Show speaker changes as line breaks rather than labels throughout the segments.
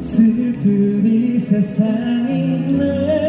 슬픈 이 세상이 날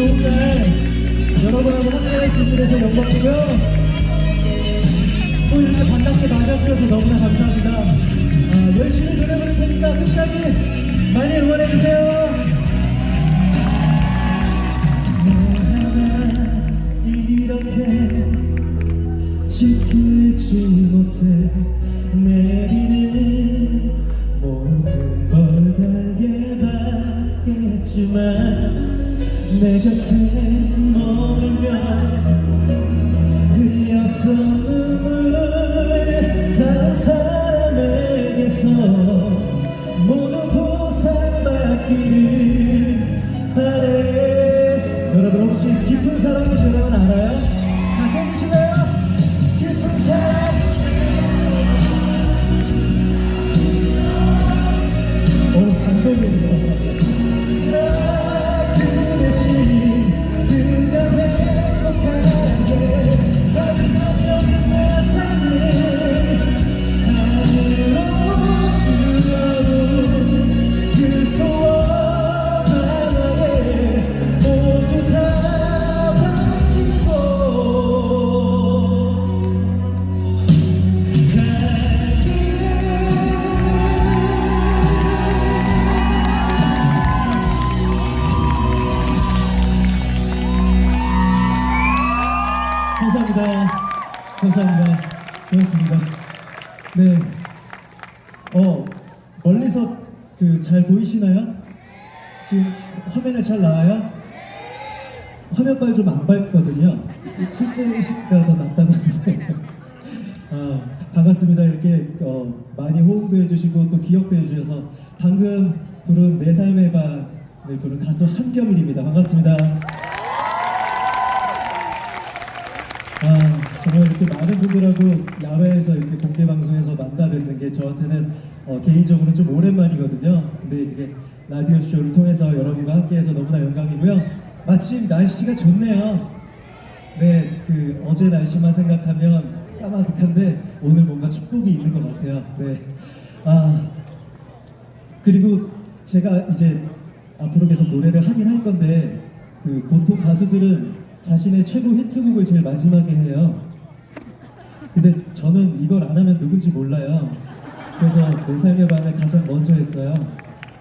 좋은 날 여러분하고 함께할 수 있게 돼서 영광이고요 또 이렇게 반갑게 맞아주셔서 너무나 감사합니다. 아, 열심히 부를 테니까 끝까지 많이 응원해주세요. 너 하나 이렇게 지키지 내 곁에 실제 시가 더 낫다고 하는데. 아, 반갑습니다. 이렇게 어, 많이 호응도 해주시고 또 기억도 해주셔서 방금 부른 내 삶의 밤을 부른 가수 한경일입니다. 반갑습니다. 아, 정말 이렇게 많은 분들하고 야외에서 이렇게 공개 방송에서 만나 뵙는 게 저한테는 어, 개인적으로 좀 오랜만이거든요. 근데 이렇게 라디오 쇼를 통해서 여러분과 함께해서 너무나 영광이고요. 마침 날씨가 좋네요. 네, 그 어제 날씨만 생각하면 까마득한데 오늘 뭔가 축복이 있는 것 같아요. 네, 아 그리고 제가 이제 앞으로 계속 노래를 하긴 할 건데 그 보통 가수들은 자신의 최고 히트곡을 제일 마지막에 해요. 근데 저는 이걸 안 하면 누군지 몰라요. 그래서 내 삶의 반을 가장 먼저 했어요.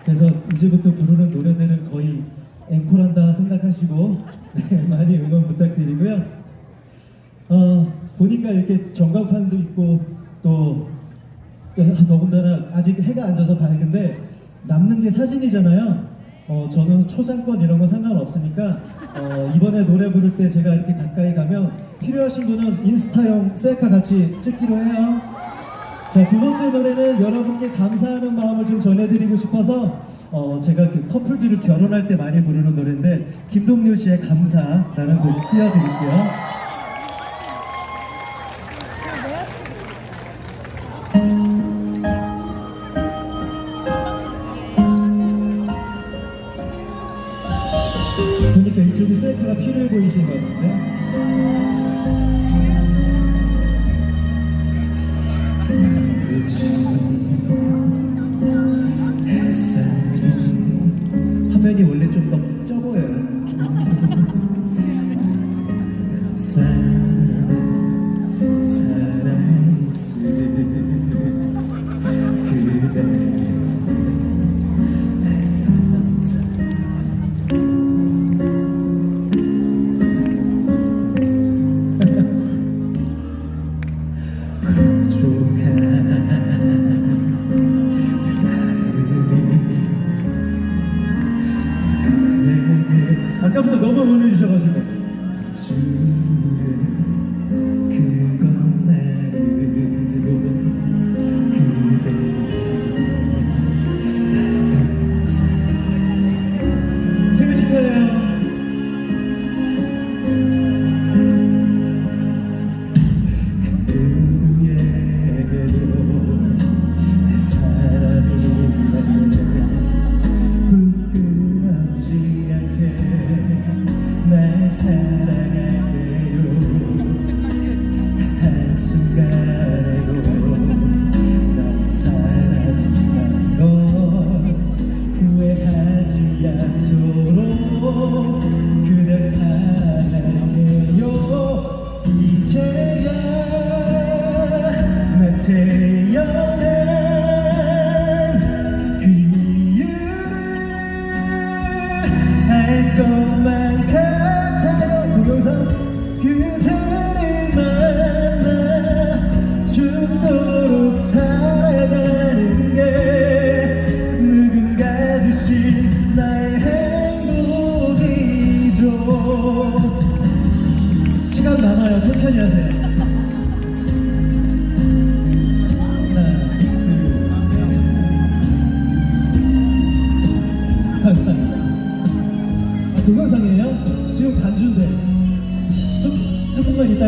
그래서 이제부터 부르는 노래들은 거의 앵콜한다 생각하시고 네, 많이 응원 부탁드리고요. 어, 보니까 이렇게 전광판도 있고 또 또 더군다나 아직 해가 안 져서 밝은데 남는 게 사진이잖아요. 어, 저는 초상권 이런 거 상관없으니까 어, 이번에 노래 부를 때 제가 이렇게 가까이 가면 필요하신 분은 인스타용 셀카 같이 찍기로 해요. 자, 두 번째 노래는 여러분께 감사하는 마음을 좀 전해드리고 싶어서 어, 제가 그 커플들을 결혼할 때 많이 부르는 노래인데 김동률 씨의 감사라는 곡 띄워드릴게요.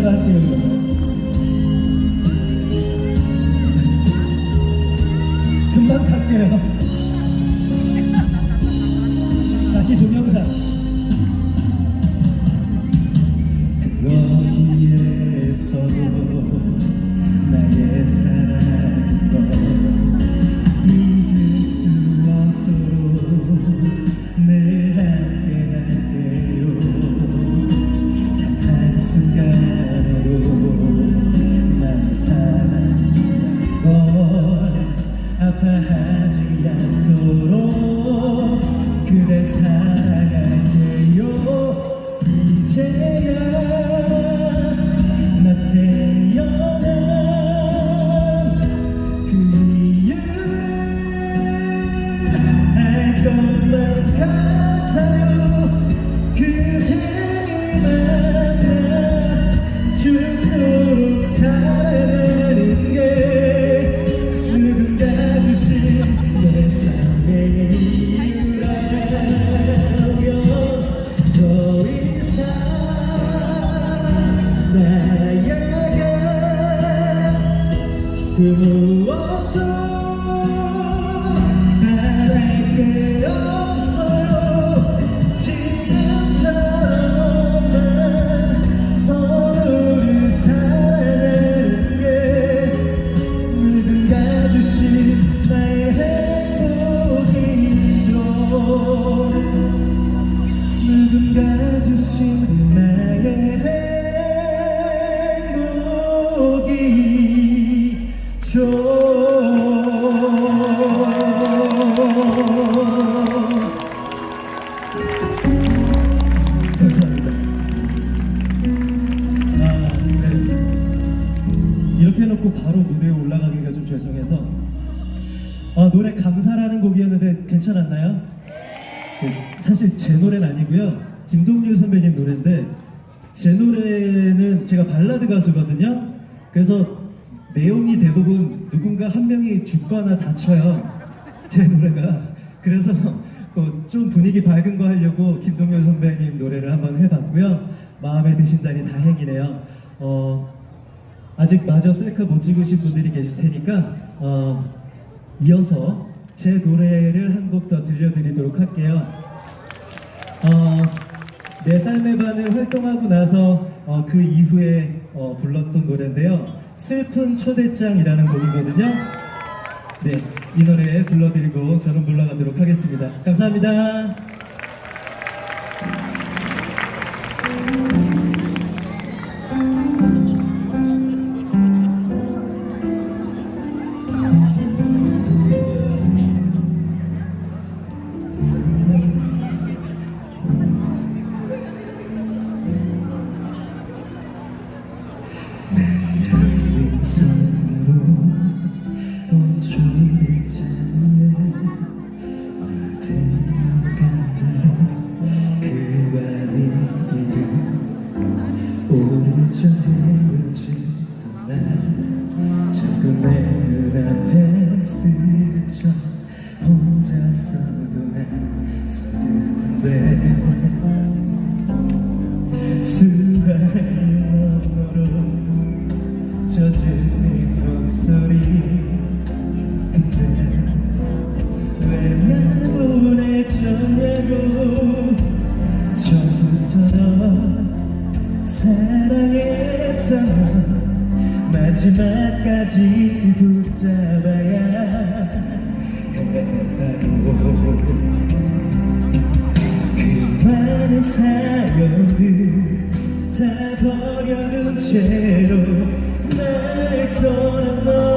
cada tiempo. 그래서 내용이 대부분 누군가 한 명이 죽거나 다쳐요. 제 노래가. 그래서 뭐 좀 분위기 밝은 거 하려고 김동률 선배님 노래를 한번 해봤고요. 마음에 드신다니 다행이네요. 어, 아직 마저 셀카 못 찍으신 분들이 계실 테니까 어, 이어서 제 노래를 한 곡 더 들려드리도록 할게요. 어, 내 삶의 반을 활동하고 나서 어, 그 이후에 어, 불렀던 노래인데요. 슬픈 초대장이라는 곡이거든요. 네, 이 노래 불러드리고 저는 불러가도록 하겠습니다. 감사합니다. 난 서글픈데 버려둔 채로 날 떠난 너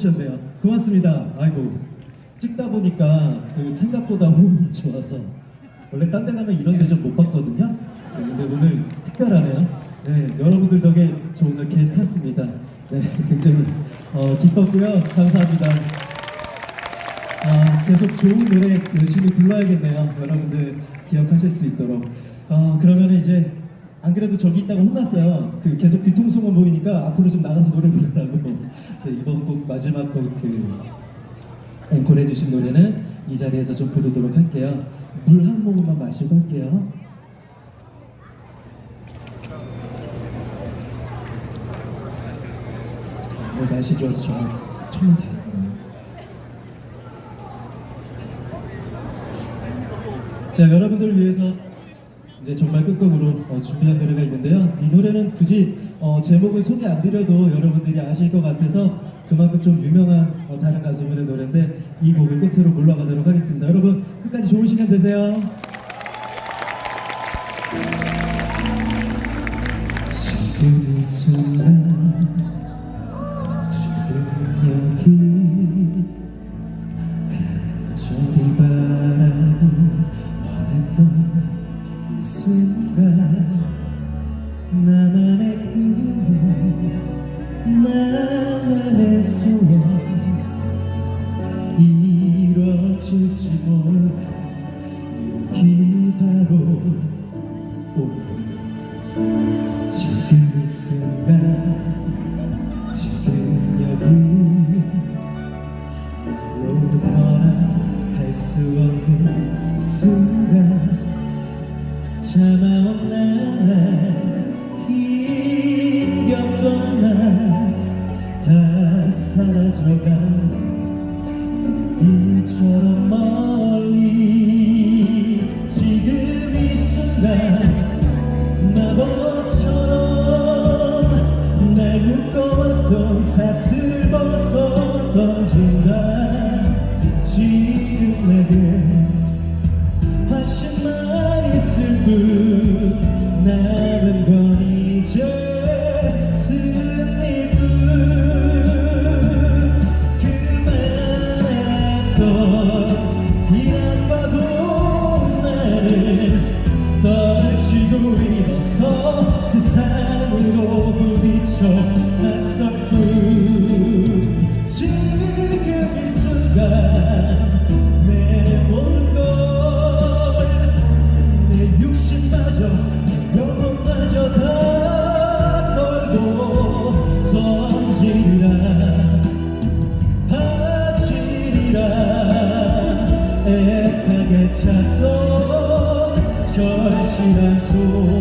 해주셨네요. 고맙습니다. 아이고 찍다 보니까 그 생각보다 호흡이 좋아서 원래 딴 데 가면 이런 대접 못 받거든요. 네, 근데 오늘 특별하네요. 네, 여러분들 덕에 저 오늘 개 탔습니다. 네, 굉장히 어, 기뻤고요. 감사합니다. 아, 계속 좋은 노래 열심히 불러야겠네요. 여러분들 기억하실 수 있도록. 아, 그러면 이제 안 그래도 저기 있다가 혼났어요. 그 계속 뒤통수만 보이니까 앞으로 좀 나가서 노래 부르라고. 네, 이번 곡 마지막 곡그 앵콜 해 주신 노래는 이 자리에서 좀 부르도록 할게요. 물 한 모금만 마시고 할게요. 어, 날씨 좋아서 정말 정말 다행이네요. 자 여러분들을 위해서 이제 정말 끝곡으로 어, 준비한 노래가 있는데요. 이 노래는 굳이 어, 제목을 소개 안 드려도 여러분들이 아실 것 같아서 그만큼 좀 유명한 어, 다른 가수분의 노래인데 이 곡을 끝으로 물러가도록 하겠습니다. 여러분 끝까지 좋은 시간 되세요. 절실한 소